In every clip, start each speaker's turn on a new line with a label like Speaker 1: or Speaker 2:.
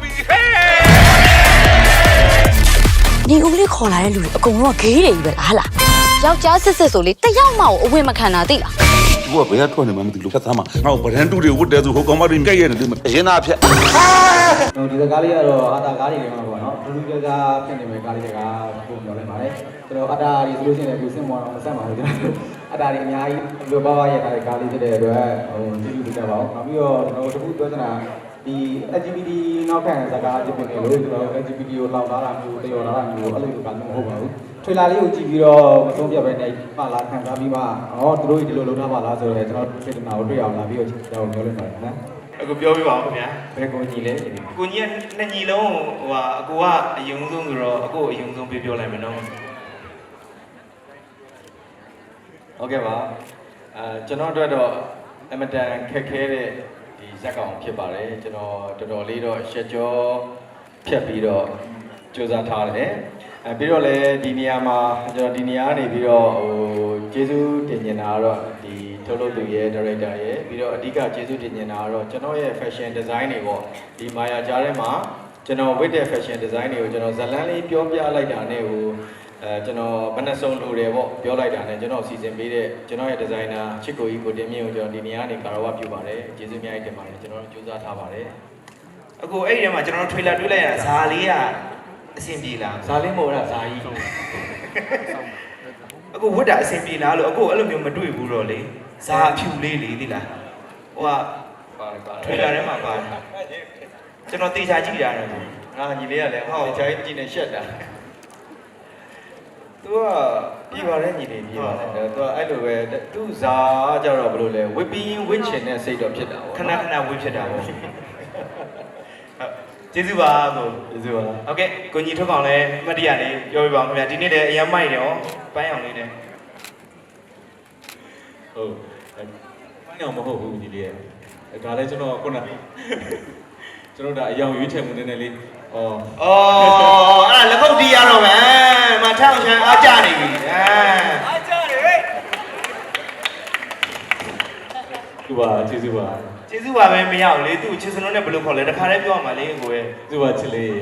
Speaker 1: ပြီဟဲ့
Speaker 2: နေဦးလေးခေါ်လာတဲ့လူတွေအကုန်လုံးကဂေးတွေကြီးပဲလားဟာလားယောက်ျားစစ်စစ်ဆိုလေတယောက်မှအဝင်မခံတာသိလား
Speaker 1: သူကဘယ်ကထွက်နေမှမသိလို့ဖြတ်သားမှာငါ့ကိုဗရန်တူတွေဝတ်တယ်ဆိုဟိုကောင်မတွေကြိုက်ရတယ်ဒီမှာအရင်သားဖြတ်
Speaker 3: ဟိုဒီစကားလေးကတော့အာတာကားတွေထဲမှာပေါ့နော်ဒူဒူကြကြဖြစ်နေမဲ့ကားလေးတွေကပုံပြောလိုက်ပါတယ်ကျွန်တော်အာတာတွေဆိုလို့ရှိရင်လည်းကိုစင်မောတော့မဆက်ပါဘူးကျွန်တော်အာတာတွေအများကြီးလိုပါပါရဲ့ကားကားလေးဖြစ်တဲ့အတွက်ဟိုကြည့်ကြည့်ကြပါဦးနောက်ပြီးတော့ကျွန်တော်တခုပြောချင်တာ ဒီ LGBT နောက်ခံစကားဖြစ်နေလို့ကျွန်တော် LGBT ကိုလောက်လာတာမျိုးတရော်လာတာမျိုးအဲ့လိုကမဟုတ်ပါဘူးထွေလာလေးကိုကြည့်ပြီးတော့မဆုံးပြပဲနဲ့ပါလာခံစားပြီးမှဟောသူတို့ဒီလိုလုပ်ထားပါလားဆိုတော့ကျွန်တော်ထွေတနာကိုတွေ့အောင်လာပြီးတော့ကျွန်တော်ပြောလိုက်ပါတယ်နော်
Speaker 4: အခုပြောပြပါဦးခင်ဗျာ
Speaker 3: ဘယ်ကိုညီလဲ
Speaker 4: ကိုကြီးကနှစ်ညီလုံးဟိုဟာအကိုကအယုံဆုံးဆိုတော့အကိုအယုံဆုံးပြပြောလိုက်မယ်နော်
Speaker 3: ဟုတ်ကဲ့ပါအဲကျွန်တော်အတွက်တော့အမတန်ခက်ခဲတဲ့ဒီ ဇက်ကောင်ဖြစ်ပါတယ်ကျွန်တော်တော်တော်လေးတော့ရှက်ကြောဖြတ်ပြီးတော့စူးစမ်းထားတယ်အဲပြီးတော့လည်းဒီနေရာမှာကျွန်တော်ဒီနေရာကနေပြီးတော့ဟိုကျေးဇူးတင်နေတာကတော့ဒီထုတ်လုပ်သူရဲ့ director ရဲ့ပြီးတော့အဓိကကျေးဇူးတင်နေတာကတော့ကျွန်တော်ရဲ့ fashion design တွေပေါ့ဒီမာယာကြားထဲမှာကျွန်တော်ဝတ်တဲ့ fashion design တွေကိုကျွန်တော်ဇတ်လန်းလေးပြောပြလိုက်တာနဲ့ဟို အဲကျွန်တော်မနှဆုံးလိုတယ်ပေါ့ပြောလိုက်တာနဲ့ကျွန်တော်စီစဉ်ပေးတဲ့ကျွန်တော်ရဲ့ဒီဇိုင်နာချစ်ကိုကြီးကိုတင်မြင့်ကိုကျွန်တော်ဒီနေရာကနေကာရဝပြုပါတယ်ကျေးဇူးများကြီးတင်ပါတယ်ကျွန်တော်တို့ကြိုးစားထားပါတယ်
Speaker 4: အကိုအဲ့ဒီထဲမှာကျွန်တော်တို့ထွေလာတွေးလိုက်ရတာဇာလေးကအဆင်ပြေလား
Speaker 3: ဇာလင်းမို့လားဇာကြီး
Speaker 4: အကိုဝတ်တာအဆင်ပြေလားလို့အကိုအဲ့လိုမျိုးမတွေ့ဘူးတော့လေဇာအဖြူလေးလေသိလားဟိုက
Speaker 3: ပါတယ်ပါ
Speaker 4: ထွေလာထဲမှာပါတယ်ကျွန်တော်တေချာကြည့်တာတော့
Speaker 3: ငါညီလေးကလည်းဟုတ်ချာကြီးကြည့်နေရှက်တာ သူကပြပါတယ်ညီလေးပြပါတယ်သူကအဲ့လိုပဲသူ့ဇာကြတော့ဘယ်လိုလဲဝစ်ပြီးဝစ်ချင်တဲ့စိတ်တော့ဖြစ်တာပေါ့
Speaker 4: ခဏခဏဝေးဖြစ်တာပေါ့ဟုတ်ကျေးဇူးပါကို
Speaker 3: ကျေးဇူးပါ
Speaker 4: ဟုတ်ကဲ့ကိုညီထုတ်ကောင်လည်းအမှတ်တရလေးပြောပြပါဦးခင်ဗျာဒီနေ့လည်းအရင်မိုက်တယ်ဟောပန်းအောင်လေးနဲ့
Speaker 5: ဟုတ်ဘာညောင်မဟုတ်ဘူးဒီလေးရဲ့ဒါလည်းကျွန်တော်ခုနကျွန်တော်ဒါအယောင်ရွေးချယ်မှုနည်းနည်းလေးဩ
Speaker 4: အော်အဲ့ဒါလက်ကုပ်တီးရတော့မယ် မထောက်ချမ်းအားကြနေပြီအဲ
Speaker 5: သူပါကျေးဇူးပါ
Speaker 4: ကျေးဇူးပါပဲမရဘူးလေသူ့ချစ်စလုံးနဲ့ဘယ်လိုခေါ်လဲတခါတည်းပြောရမှာလေကိုရဲ့
Speaker 5: သူပါချစ်လေး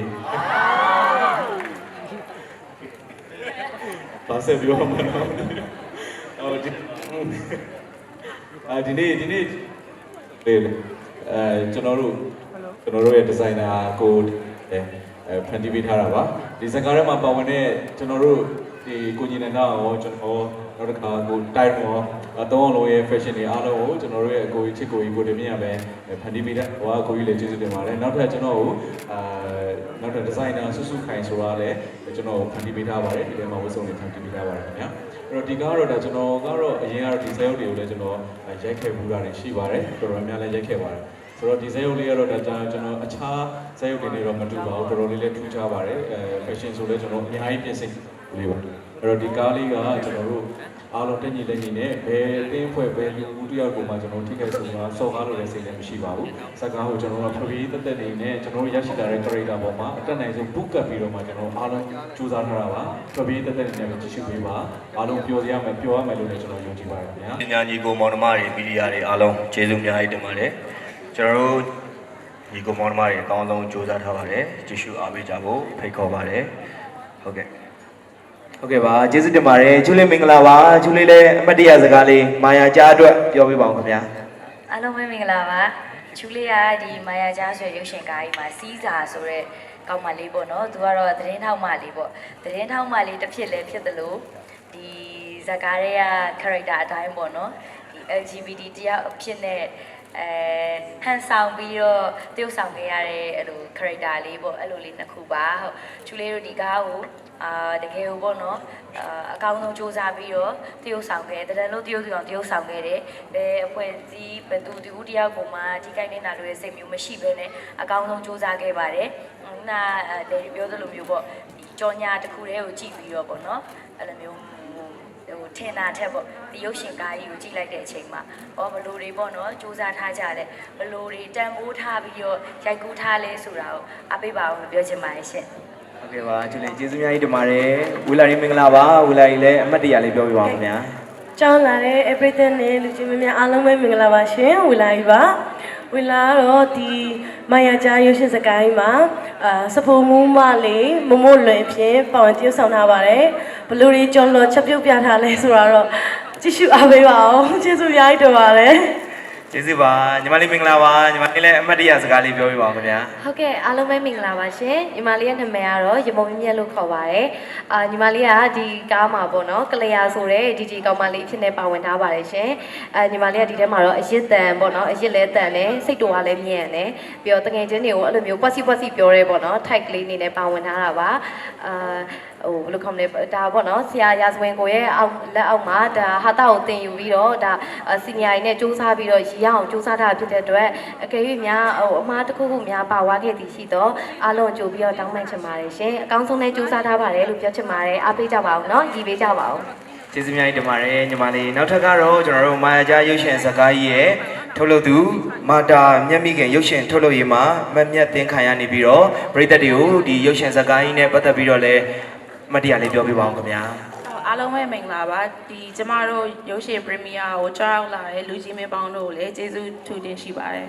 Speaker 5: ဘာဆက်ပြောမှာနော်ဟိုဒီအာဒီနေ့ဒီနေ့လေအဲကျွန်တော်တို့ကျွန်တော်တို့ရဲ့ဒီဇိုင်နာကိုအဲအဲဖန်တီးပေးထားတာပါ ဒီစကားထဲမှာပါဝင်တဲ့ကျွန်တော်တို့ဒီကိုညီနန္ဒရောကျွန်တော်နောက်တစ်ခါကိုတိုင်ရောအတော့လုံးရဲ့ fashion တွေအားလုံးကိုကျွန်တော်တို့ရဲ့အကိုကြီးချစ်ကိုကြီးကိုတင်မြင့်ရပဲဖန်တီးပေးတဲ့ဟိုအကိုကြီးလည်းကျေးဇူးတင်ပါတယ်နောက်ထပ်ကျွန်တော်ကိုအာနောက်ထပ်ဒီဇိုင်နာဆုစုခိုင်ဆိုတာလည်းကျွန်တော်ဖန်တီးပေးထားပါတယ်ဒီထဲမှာဝတ်စုံတွေဖန်တီးပေးထားပါတယ်ခင်ဗျာအဲ့တော့ဒီကားတော့ဒါကျွန်တော်ကတော့အရင်ကတော့ဒီဇာတ်ရုပ်တွေကိုလည်းကျွန်တော်ရိုက်ခဲ့မှုတာတွေရှိပါတယ်တော်တော်များများလည်းရိုက်ခဲ့ပါတယ် ဆိုတော့ဒီဇာတ်ရုပ်လေးကတော့ဒါကျွန်တော်အခြားဇာတ်ရုပ်တွေနဲ့တော့မတူပါဘူးတော်တော်လေးလည်းထူးခြားပါတယ်အဲ fashion ဆိုလည်းကျွန်တော်အများကြီးပြင်ဆင်လေးပါအဲ့တော့ဒီကားလေးကကျွန်တော်တို့အားလုံးတက်ညီလက်ညီနဲ့ဘယ်အသင်းဖွဲ့ဘယ်လူဦးတစ်ယောက်ကိုမှကျွန်တော်ထိခိုက်ဆိုတာစော်ကားလို့လည်းစိတ်လည်းမရှိပါဘူးစကားကိုကျွန်တော်တို့ဖပြေးတက်တက်နေနဲ့ကျွန်တော်တို့ရရှိလာတဲ့ character ပေါ်မှာအတက်နိုင်ဆုံး book ကပ်ပြီးတော့မှကျွန်တော်အားလုံးစူးစမ်းထားတာပါဖပြေးတက်တက်နေနဲ့ကြည့်ရှုပေးပါအားလုံးပျော်စရာမယ်ပျော်ရမယ်လို့လည်းကျွန်တော်ယုံကြည်ပါတယ်ခင်ဗျာ
Speaker 6: ပညာညီကိုမောင်နှမတွေမီဒီယာတွေအားလုံးကျေးဇူးအများကြီးတင်ပါတယ် ကျွန်တော်တို့ညီကိုမောင်နှမတွေအကောင်းဆုံးကြိုးစားထားပါတယ်ကြည့်ရှုအားပေးကြဖို့ဖိတ်ခေါ်ပါတယ်ဟုတ်ကဲ့
Speaker 4: ဟုတ်ကဲ့ပါကျေးဇူးတင်ပါတယ်ချူလေးမင်္ဂလာပါချူလေးလည်းအမှတ်တရစကားလေးမာယာကြားအတွက်ပြောပြပါဦးခင်ဗျာ
Speaker 7: အားလုံးပဲမင်္ဂလာပါချူလေးကဒီမာယာကြားဆိုရုပ်ရှင်ကားကြီးမှာစီးစာဆိုတဲ့ကောက်မလေးပေါ့နော်သူကတော့သတင်းထောက်မလေးပေါ့သတင်းထောက်မလေးတစ်ဖြစ်လဲဖြစ်တယ်လို့ဒီဇာကားရဲ့ character အတိုင်းပေါ့နော်ဒီ LGBT တယောက်အဖြစ်နဲ့ အဲဟန်ဆောင်ပြီးတော့တရုပ်ဆောင်ခဲ့ရတဲ့အဲ့လို character လေးပေါ့အဲ့လိုလေးနှစ်ခုပါဟုတ်ချူလေးတို့ဒီကားကိုအာတကယ်ကိုပေါ့နော်အာအကောင်းဆုံးစူးစမ်းပြီးတော့တရုပ်ဆောင်ခဲ့တယ်တရံလို့တရုပ်ဆောင်တရုပ်ဆောင်ခဲ့တယ်ဘယ်အဖွဲ့အစည်းဘယ်သူတူတယောက်ကိုမှထိခိုက်နေတာလို့ရဲ့စိတ်မျိုးမရှိဘဲနဲ့အကောင်းဆုံးစူးစမ်းခဲ့ပါတယ်ခုနလေပြောသလိုမျိုးပေါ့ဒီကြောညာတစ်ခုတည်းကိုကြည့်ပြီးတော့ပေါ့နော်အဲ့လိုမျိုးဟို ထင်တာထက်ပေါ့ဒီရုပ်ရှင်ကားကြီးကိုကြည့်လိုက်တဲ့အချိန်မှာဩဘလို့တွေပေါ့နော်စူးစမ်းထားကြတယ်ဘလို့တွေတန်ဖိုးထားပြီးတော့ရိုက်ကူးထားလဲဆိုတာကိုအပိပါအောင်လို့ပြောချင်ပါတယ်ရှင်
Speaker 4: ဟုတ်ကဲ့ပါချူလေးကျေးဇူးအများကြီးတင်ပါတယ်ဝီလာရီမင်္ဂလာပါဝီလာရီလည်းအမှတ်တရလေးပြောပြပါဦးခင်ဗျာ
Speaker 8: ကျောင်းလာတဲ့ everything နဲ့လူချင်းမများအားလုံးပဲမင်္ဂလာပါရှင်ဝီလာကြီးပါဟဝင်လာတော့ဒီမာယာကြားရုပ်ရှင်စကိုင်းမှာအာစဖိုမူးမလေးမမို့လွယ်ဖြင့်ပါဝင်တရုပ်ဆောင်ထားပါတယ် ဘလူတွေကြော်လော်ချက်ပြုတ်ပြထားလဲဆိုတော့ကြည့်ရှုအားပေးပါအောင်ကျေးဇူးအများကြီးတင်ပါတယ်
Speaker 4: ကျေးဇူးပါညီမလေးမင်္ဂလာပါညီမလေးလည်းအမတ်တရစကားလေးပြောပြပါဦးခင်ဗျာ
Speaker 9: ဟုတ်ကဲ့အားလုံးပဲမင်္ဂလာပါရှင်ညီမလေးရဲ့နာမည်ကတော့ရမုံမြင့်မြတ်လို့ခေါ်ပါတယ်အာညီမလေးကဒီကားမှာပေါ့နော်ကလျာဆိုတဲ့ဒီဒီကောင်မလေးအဖြစ်နဲ့ပါဝင်ထားပါတယ်ရှင်အာညီမလေးကဒီထဲမှာတော့အရစ်တန်ပေါ့နော်အရစ်လဲတန်တယ်စိတ်တော်ကလည်းမြင့်တယ်ပြီးတော့တငယ်ချင်းတွေကိုအဲ့လိုမျိုးပွက်စီပွက်စီပြောရဲပေါ့နော် type ကလေးအနေနဲ့ပါဝင်ထားတာပါအာ ဟိုဘယ်လိုခေါမလဲဒါပေါ့နော်ဆရာရာဇဝင်ကိုရဲ့အောက်လက်အောက်မှာဒါဟာတာကိုတင်ယူပြီးတော့ဒါစီနီယာကြီးနဲ့စူးစမ်းပြီးတော့ရည်ရအောင်စူးစမ်းတာဖြစ်တဲ့အတွက်အကယ်၍များဟိုအမားတစ်ခုခုများပါသွားခဲ့သည်ရှိတော့အားလုံးကြိုပြီးတော့တောင်းပန်ချင်ပါတယ်ရှင်အကောင်းဆုံးနဲ့စူးစမ်းထားပါတယ်လို့ပြောချင်ပါတယ်အားပေးကြပါဦးနော်ရည်ပေးကြပါဦး
Speaker 4: ကျေးဇူးများကြီးတင်ပါတယ်ညီမလေးနောက်ထပ်ကတော့ကျွန်တော်တို့မာယာကြားရုပ်ရှင်စကားကြီးရဲ့ထုတ်လုပ်သူမာတာမျက်မိခင်ရုပ်ရှင်ထုတ်လုပ်ရေးမှာမတ်မြတ်သင်ခံရနေပြီးတော့ပရိသတ်တွေကိုဒီရုပ်ရှင်စကားကြီးနဲ့ပတ်သက်ပြီးတော့လည်းအ မတ်တရလေးပြောပြပါအောင်ခင်ဗျာ
Speaker 10: အားလုံးပဲမင်္ဂလာပါဒီကျမတို့ရုပ်ရှင်ပရီမီယာကိုကြောက်ရောက်လာတဲ့လူကြီးမင်းပေါင်းတို့ကိုလည်းကျေးဇူးထူတင်ရှိပါတယ်